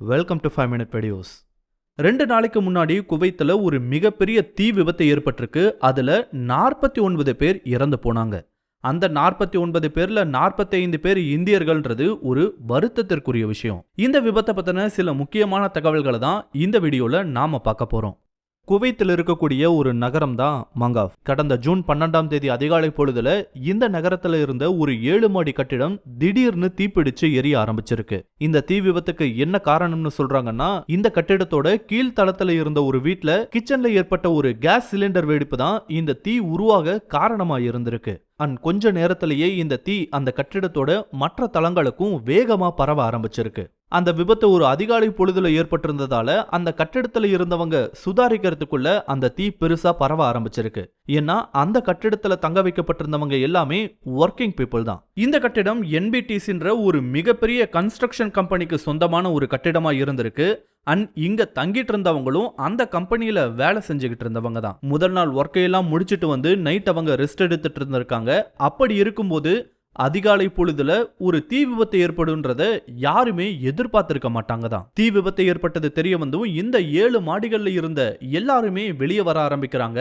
Welcome to five minute videos ரெண்டு நாளைக்கு முன்னாடி குவைத்தில் ஒரு மிகப்பெரிய தீ விபத்து ஏற்பட்டிருக்கு. அதில் நாற்பத்தி ஒன்பது பேர் இறந்து போனாங்க. அந்த நாற்பத்தி ஒன்பது பேர்ல நாற்பத்தைந்து பேர் இந்தியர்கள்ன்றது ஒரு வருத்தத்திற்குரிய விஷயம். இந்த விபத்தை பத்தின சில முக்கியமான தகவல்களை தான் இந்த வீடியோல நாம பார்க்க போறோம். குவைத்தில் இருக்கக்கூடிய ஒரு நகரம் தான் மங்காவ். கடந்த ஜூன் பன்னெண்டாம் தேதி அதிகாலை பொழுதுல இந்த நகரத்துல இருந்த ஒரு ஏழு மாடி கட்டிடம் திடீர்னு தீப்பிடிச்சு எரிய ஆரம்பிச்சிருக்கு. இந்த தீ விபத்துக்கு என்ன காரணம்னு சொல்றாங்கன்னா இந்த கட்டிடத்தோட கீழ்த்தளத்துல இருந்த ஒரு வீட்ல கிச்சன்ல ஏற்பட்ட ஒரு கேஸ் சிலிண்டர் வெடிப்பு தான் இந்த தீ உருவாக காரணமா இருந்திருக்கு. அண்ட் கொஞ்ச நேரத்திலேயே இந்த தீ அந்த கட்டிடத்தோட மற்ற தளங்களுக்கும் வேகமா பரவ ஆரம்பிச்சிருக்கு. அந்த விபத்து ஒரு அதிகாலை பொழுதுல ஏற்பட்டிருந்ததால அந்த கட்டிடத்துல இருந்தவங்க சுதாரிக்கிறதுக்குள்ள அந்த தீ பெருசா பரவ ஆரம்பிச்சிருக்கு. ஏன்னா அந்த கட்டிடத்துல தங்க வைக்கப்பட்டிருந்தவங்க எல்லாமே ஒர்க்கிங் பீப்புள் தான். இந்த கட்டிடம் என்பிடிசின்ற ஒரு மிகப்பெரிய கன்ஸ்ட்ரக்ஷன் கம்பெனிக்கு சொந்தமான ஒரு கட்டிடமா இருந்திருக்கு. அண்ட் இங்க தங்கிட்டு இருந்தவங்களும் அந்த கம்பெனியில வேலை செஞ்சுக்கிட்டு இருந்தவங்க தான். முதல் நாள் ஒர்க்கையெல்லாம் முடிச்சிட்டு வந்து நைட் அவங்க ரெஸ்ட் எடுத்துட்டு இருந்திருக்காங்க. அப்படி இருக்கும்போது அதிகாலை பொழுதுல ஒரு தீ விபத்து ஏற்படுன்றத யாருமே எதிர்பார்த்திருக்க மாட்டாங்க தான். தீ விபத்து ஏற்பட்டது தெரிய வந்தும் இந்த ஏழு மாடிகள்ல இருந்த எல்லாருமே வெளியே வர ஆரம்பிக்கிறாங்க.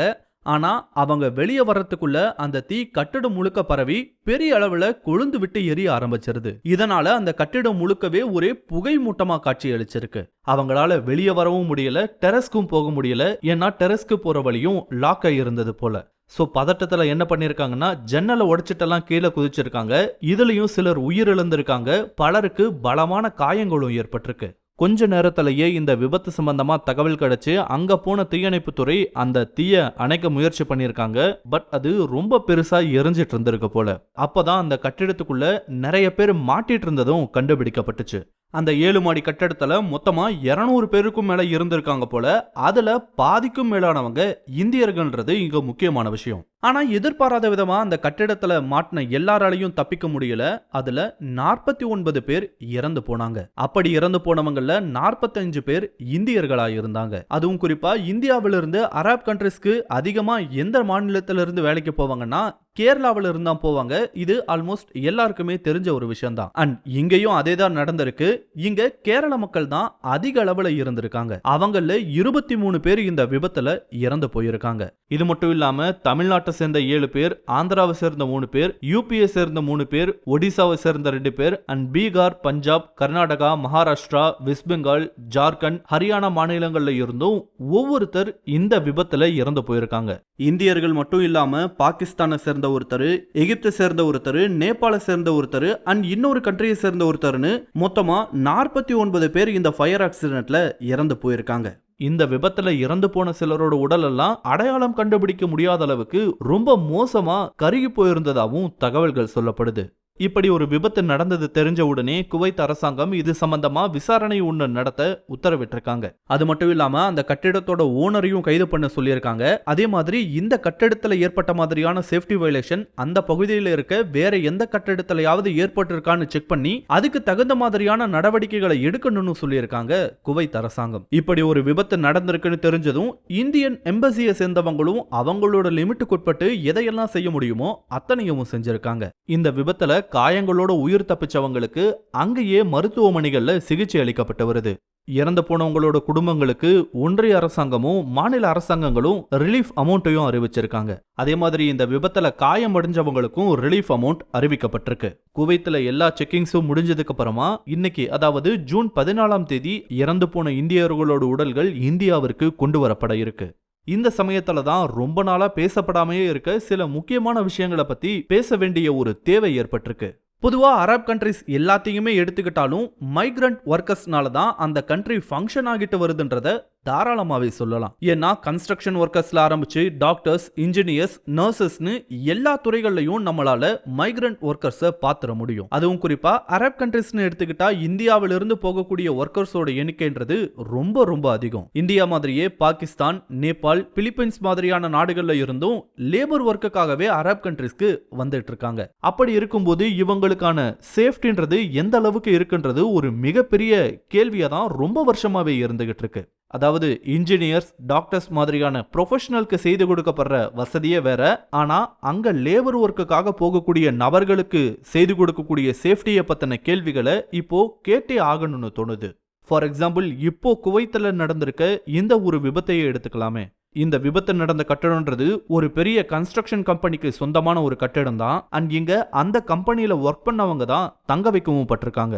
ஆனா அவங்க வெளியே வர்றதுக்குள்ள அந்த தீ கட்டிடம் முழுக்க பரவி பெரிய அளவுல கொழுந்து விட்டு எரிய ஆரம்பிச்சிருது. இதனால அந்த கட்டிடம் முழுக்கவே ஒரே புகை மூட்டமா காட்சி அளிச்சிருக்கு அவங்களால வெளியே வரவும் முடியல டெரஸ்க்கும் போக முடியல. ஏன்னா டெரஸ்க்கு போற வழியும் லாக் ஆகி இருந்தது போல. ஸோ பதட்டத்தில் என்ன பண்ணியிருக்காங்கன்னா ஜன்னலை உடைச்சிட்டெல்லாம் கீழே குதிச்சிருக்காங்க. இதுலேயும் சிலர் உயிரிழந்திருக்காங்க. பலருக்கு பலமான காயங்களும் ஏற்பட்டிருக்கு. கொஞ்ச நேரத்திலேயே இந்த விபத்து சம்பந்தமா தகவல் கிடைச்சு அங்க போன தீயணைப்புத்துறை அந்த தீய அணைக்க முயற்சி பண்ணியிருக்காங்க பட் அது ரொம்ப பெருசா எரிஞ்சிட்டு இருந்திருக்கு போல. அப்பதான் அந்த கட்டிடத்துக்குள்ள நிறைய பேர் மாட்டிட்டு இருந்ததும் கண்டுபிடிக்கப்பட்டுச்சு. அந்த ஏழு மாடி கட்டடத்தில் மொத்தமாக இரநூறு பேருக்கும் மேலே இருந்திருக்காங்க போல அதில் பாதிக்கும் மேலானவங்க இந்தியர்கள்ன்றது இங்க முக்கியமான விஷயம். ஆனால் எதிர்பாராத விதமாக அந்த கட்டிடத்தில் மாட்டின எல்லாராலையும் தப்பிக்க முடியல. அதில் நாற்பத்தி ஒன்பது பேர் இறந்து போனாங்க. அப்படி இறந்து போனவங்களில் நாற்பத்தஞ்சு பேர் இந்தியர்களாக இருந்தாங்க. அதுவும் குறிப்பாக இந்தியாவிலிருந்து அரப் கண்ட்ரிஸ்க்கு அதிகமாக எந்த மாநிலத்திலிருந்து இருந்து வேலைக்கு போவாங்கன்னா கேரளாவில் இருந்தா போவாங்க. இது ஆல்மோஸ்ட் எல்லாருக்குமே தெரிஞ்ச ஒரு விஷயம் தான் அண்ட் இங்கேயும் அதே தான் நடந்திருக்கு. இங்க கேரள மக்கள் தான் அதிக அளவில் இருந்திருக்காங்க. அவங்கள இருபத்தி மூணு பேர் இந்த விபத்துல இறந்து போயிருக்காங்க. இது மட்டும் இல்லாம தமிழ்நாட்டை சேர்ந்த ஏழு பேர் ஆந்திராவை சேர்ந்த மூணு பேர் யூபியை சேர்ந்த மூணு பேர் ஒடிசாவை சேர்ந்த ரெண்டு பேர் அண்ட் பீகார் பஞ்சாப் கர்நாடகா மகாராஷ்டிரா வெஸ்ட் பெங்கால் ஜார்க்கண்ட் ஹரியானா மாநிலங்கள்ல இருந்தும் ஒவ்வொருத்தர் இந்த விபத்துல இறந்து போயிருக்காங்க. இந்தியர்கள் மட்டும் இல்லாம பாகிஸ்தானை சேர்ந்த ஒருத்தர் எகிப்தை சேர்ந்த ஒருத்தர் நேபாள சேர்ந்த ஒருத்தர் அண்ட் இன்னொரு கண்ட்ரியை சேர்ந்த ஒருத்தர்னு மொத்தமா நாற்பத்தி ஒன்பது பேர் இந்த ஃபயர் ஆக்சிடென்ட்ல இறந்து போயிருக்காங்க. இந்த விபத்துல இறந்து போன சிலரோட உடலெல்லாம் அடையாளம் கண்டுபிடிக்க முடியாத அளவுக்கு ரொம்ப மோசமா கருகி போயிருந்ததாகவும் தகவல்கள் சொல்லப்படுது. இப்படி ஒரு விபத்து நடந்தது தெரிஞ்ச உடனே குவைத் அரசாங்கம் இது சம்பந்தமா விசாரணை ஒன்று நடத்த உத்தரவிட்டிருக்காங்க. அது மட்டும் இல்லாம அந்த கட்டிடத்தோட ஓனரையும் கைது பண்ண சொல்லியிருக்காங்க. அதே மாதிரி இந்த கட்டிடத்துல ஏற்பட்ட மாதிரியான சேஃப்டி வயலேஷன் அந்த பகுதியில் இருக்க வேற எந்த கட்டிடத்திலையாவது ஏற்பட்டிருக்கான்னு செக் பண்ணி அதுக்கு தகுந்த மாதிரியான நடவடிக்கைகளை எடுக்கணும்னு சொல்லியிருக்காங்க குவைத் அரசாங்கம். இப்படி ஒரு விபத்து நடந்திருக்குன்னு தெரிஞ்சதும் இந்தியன் எம்பசியை சேர்ந்தவங்களும் அவங்களோட லிமிட்டுக்குட்பட்டு எதையெல்லாம் செய்ய முடியுமோ அத்தனையும் செஞ்சிருக்காங்க. இந்த விபத்துல காயங்களோட உயிர் தப்பிச்சவங்களுக்கு அங்கேயே மருத்துவமனைகள்ல சிகிச்சை அளிக்கப்பட்டு வருது. இறந்து போனவங்களோட குடும்பங்களுக்கு ஒன்றிய அரசாங்கமும் மாநில அரசாங்கங்களும் ரிலீஃப் அமௌண்ட்டையும் அறிவிச்சிருக்காங்க. அதே மாதிரி இந்த விபத்துல காயமடைஞ்சவங்களுக்கும் ரிலீஃப் அமௌண்ட் அறிவிக்கப்பட்டிருக்கு. குவைத்துல எல்லா செக்கிங்ஸும் முடிஞ்சதுக்கு அப்புறமா இன்னைக்கு அதாவது ஜூன் பதினாலாம் தேதி இறந்து போன இந்தியர்களோட உடல்கள் இந்தியாவிற்கு கொண்டு வரப்பட இருக்கு. இந்த சமயத்துல தான் ரொம்ப நாளா பேசப்படாமையே இருக்க சில முக்கியமான விஷயங்களை பத்தி பேச வேண்டிய ஒரு தேவை ஏற்பட்டிருக்கு. பொதுவா அரப் கண்ட்ரிஸ் எல்லாத்தையுமே எடுத்துக்கிட்டாலும் மைக்ரண்ட் ஒர்க்கர்ஸ்னால தான் அந்த கண்ட்ரி ஃபங்க்ஷன் ஆகிட்டு வருதுன்றத தாராளமாகவே சொல்லலாம். ஏன்னா கன்ஸ்ட்ரக்ஷன் ஒர்க்கர்ஸ்ல ஆரம்பிச்சு டாக்டர்ஸ் இன்ஜினியர்ஸ் நர்சஸ்னு எல்லா துறைகள்லையும் நம்மளால மைக்ரண்ட் ஒர்க்கர்ஸை பாத்திர முடியும். அதுவும் குறிப்பா அரப் கண்ட்ரிஸ்னு எடுத்துக்கிட்டா இந்தியாவிலிருந்து போகக்கூடிய ஒர்க்கர்ஸோட எண்ணிக்கைன்றது ரொம்ப ரொம்ப அதிகம். இந்தியா மாதிரியே பாகிஸ்தான் நேபாள் பிலிப்பைன்ஸ் மாதிரியான நாடுகள்ல இருந்தும் லேபர் ஒர்க்குக்காகவே அரப் கண்ட்ரிஸ்க்கு வந்துட்டு இருக்காங்க அப்படி இருக்கும்போது இவங்களுக்கான சேஃப்டின்றது எந்த அளவுக்கு இருக்குன்றது ஒரு மிகப்பெரிய கேள்வியா தான் ரொம்ப வருஷமாவே இருந்துகிட்டு இருக்கு அதாவது இன்ஜினியர்ஸ் டாக்டர்ஸ் மாதிரியான ப்ரொஃபஷனலுக்கு செய்து கொடுக்கப்படுற வசதியே வேற. ஆனா அங்க லேபர் ஒர்க்குக்காக போகக்கூடிய நபர்களுக்கு செய்து கொடுக்கக்கூடிய சேஃப்டியை பத்தின கேள்விகளை இப்போ கேட்டே ஆகணும்னு தோணுது. ஃபார் எக்ஸாம்பிள் இப்போ குவைத்தில் நடந்திருக்க இந்த ஒரு விபத்தையே எடுத்துக்கலாமே. இந்த விபத்து நடந்த கட்டடம்ன்றது ஒரு பெரிய கன்ஸ்ட்ரக்ஷன் கம்பெனிக்கு சொந்தமான ஒரு கட்டடம் தான் அண்ட் இங்க அந்த கம்பெனியில ஒர்க் பண்ணவங்க தான் தங்க வைக்கவும் பட்டிருக்காங்க.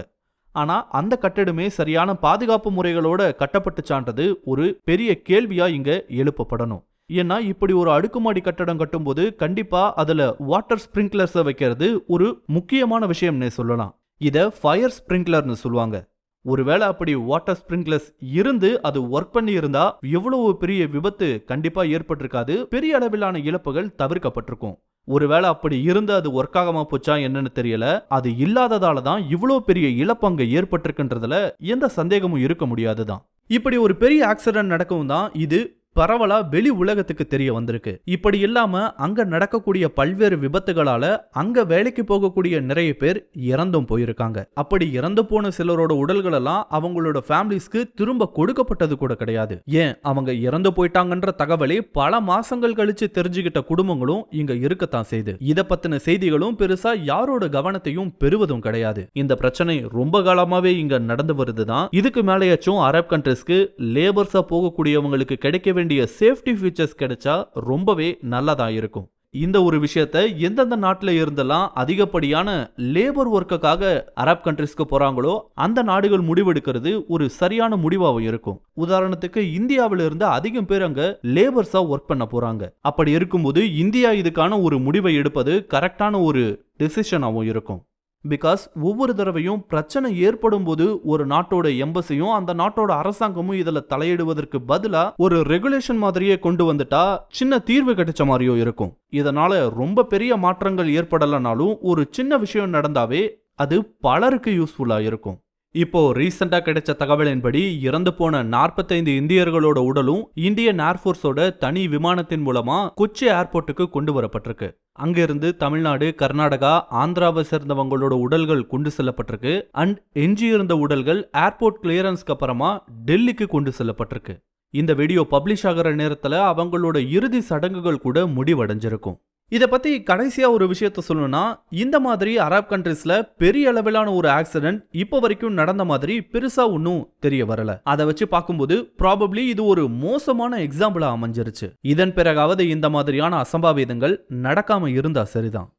ஆனா அந்த கட்டடமே சரியான பாதுகாப்பு முறைகளோட கட்டப்பட்டுச்சான்றது ஒரு பெரிய கேள்வியா இங்க எழுப்பப்படணும். ஏன்னா இப்படி ஒரு அடுக்குமாடி கட்டடம் கட்டும்போது கண்டிப்பா அதுல வாட்டர் ஸ்ப்ரிங்க்லர்ஸை வைக்கிறது ஒரு முக்கியமான விஷயம்னே சொல்லலாம். இத ஃபயர் ஸ்ப்ரிங்க்லர்னு சொல்லுவாங்க. ஒருவேளை அப்படி வாட்டர் ஸ்ப்ரிங்க்லர்ஸ் இருந்து அது ஒர்க் பண்ணி இருந்தா எவ்வளவு பெரிய விபத்து கண்டிப்பா ஏற்பட்டிருக்காது. பெரிய அளவிலான இழப்புகள் தவிர்க்கப்பட்டிருக்கும். ஒருவேளை அப்படி இருந்து அது ஒர்க் ஆகாம போச்சா என்னன்னு தெரியல. அது இல்லாததால தான் இவ்வளோ பெரிய இழப்பங்க ஏற்பட்டிருக்குன்றதுல எந்த சந்தேகமும் இருக்க முடியாதுதான். இப்படி ஒரு பெரிய ஆக்சிடென்ட் நடக்கவும் தான் இது பரவலா வெளி உலகத்துக்கு தெரிய வந்திருக்கு. இப்படி இல்லாம அங்க நடக்கக்கூடிய பல்வேறு விபத்துகளால அங்க வேலைக்கு போகக்கூடிய நிறைய பேர் இறந்தும் போயிருக்காங்க. அப்படி இறந்து போன சிலரோட உடல்கள் எல்லாம் அவங்களோட ஃபேமிலிஸ்க்கு திரும்ப கொடுக்கப்பட்டது கூட கிடையாது. ஏன்? அவங்க இறந்து போயிட்டாங்கன்ற தகவலை பல மாசங்கள் கழிச்சு தெரிஞ்சுக்கிட்ட குடும்பங்களும் இங்க இருக்கத்தான் செய்யுது இத பத்தின செய்திகளும் பெருசா யாரோட கவனத்தையும் பெறுவதும் கிடையாது. இந்த பிரச்சனை ரொம்ப காலமாவே இங்க நடந்து வருதுதான். இதுக்கு மேலேயாச்சும் அரப் கண்ட்ரிஸ்க்கு லேபர்ஸா போகக்கூடியவங்களுக்கு கிடைக்க வேண்டிய சேஃப்டி ஃபீச்சர்ஸ் கிடைச்சா ரொம்பவே நல்லதாக இருக்கும். இந்த ஒரு விஷயத்த எந்தெந்த நாட்டில் இருந்தெல்லாம் அதிகப்படியான லேபர் ஒர்க்குக்காக அரப் கண்ட்ரிஸ்க்கு போகிறாங்களோ அந்த நாடுகள் முடிவெடுக்கிறது ஒரு சரியான முடிவாகவும் இருக்கும். உதாரணத்துக்கு இந்தியாவில் இருந்து அதிகம் பேர் அங்கே லேபர்ஸாக ஒர்க் பண்ண போகிறாங்க அப்படி இருக்கும்போது இந்தியா இதுக்கான ஒரு முடிவை எடுப்பது கரெக்டான ஒரு டெசிஷனாகவும் இருக்கும். பிகாஸ் ஒவ்வொரு தடவையும் பிரச்சனை ஏற்படும் போது ஒரு நாட்டோட எம்பசியும் அந்த நாட்டோட அரசாங்கமும் இதில் தலையிடுவதற்கு பதிலாக ஒரு ரெகுலேஷன் மாதிரியே கொண்டு வந்துட்டா சின்ன தீர்வு கிடைச்ச மாதிரியோ இருக்கும். இதனால ரொம்ப பெரிய மாற்றங்கள் ஏற்படலைனாலும் ஒரு சின்ன விஷயம் நடந்தாவே அது பலருக்கு யூஸ்ஃபுல்லாக இருக்கும். இப்போ ரீசெண்டா கிடைச்ச தகவலின்படி இறந்து போன நாற்பத்தைந்து இந்தியர்களோட உடலும் இந்தியன் ஏர்ஃபோர்ஸோட தனி விமானத்தின் மூலமா கொச்சி ஏர்போர்ட்டுக்கு கொண்டு வரப்பட்டிருக்கு. அங்கிருந்து தமிழ்நாடு கர்நாடகா ஆந்திராவை சேர்ந்தவங்களோட உடல்கள் கொண்டு செல்லப்பட்டிருக்கு. அண்ட் எஞ்சியிருந்த உடல்கள் ஏர்போர்ட் கிளியரன்ஸ்க்கு அப்புறமா டெல்லிக்கு கொண்டு செல்லப்பட்டிருக்கு. இந்த வீடியோ பப்ளிஷ் ஆகிற நேரத்துல அவங்களோட இறுதி சடங்குகள் கூட முடிவடைஞ்சிருக்கும். இதை பற்றி கடைசியாக ஒரு விஷயத்த சொல்லணும்னா இந்த மாதிரி அரப் கண்ட்ரீஸில் பெரிய அளவிலான ஒரு ஆக்சிடென்ட் இப்போ வரைக்கும் நடந்த மாதிரி பெருசாக ஒன்றும் தெரிய வரல. அதை வச்சு பார்க்கும்போது ப்ராபப்ளி இது ஒரு மோசமான எக்ஸாம்பிளாக அமைஞ்சிருச்சு. இதன் பிறகாவது இந்த மாதிரியான அசம்பாவிதங்கள் நடக்காமல் இருந்தால் சரிதான்.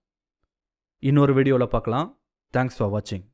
இன்னொரு வீடியோவில் பார்க்கலாம். தேங்க்ஸ் ஃபார் வாட்சிங்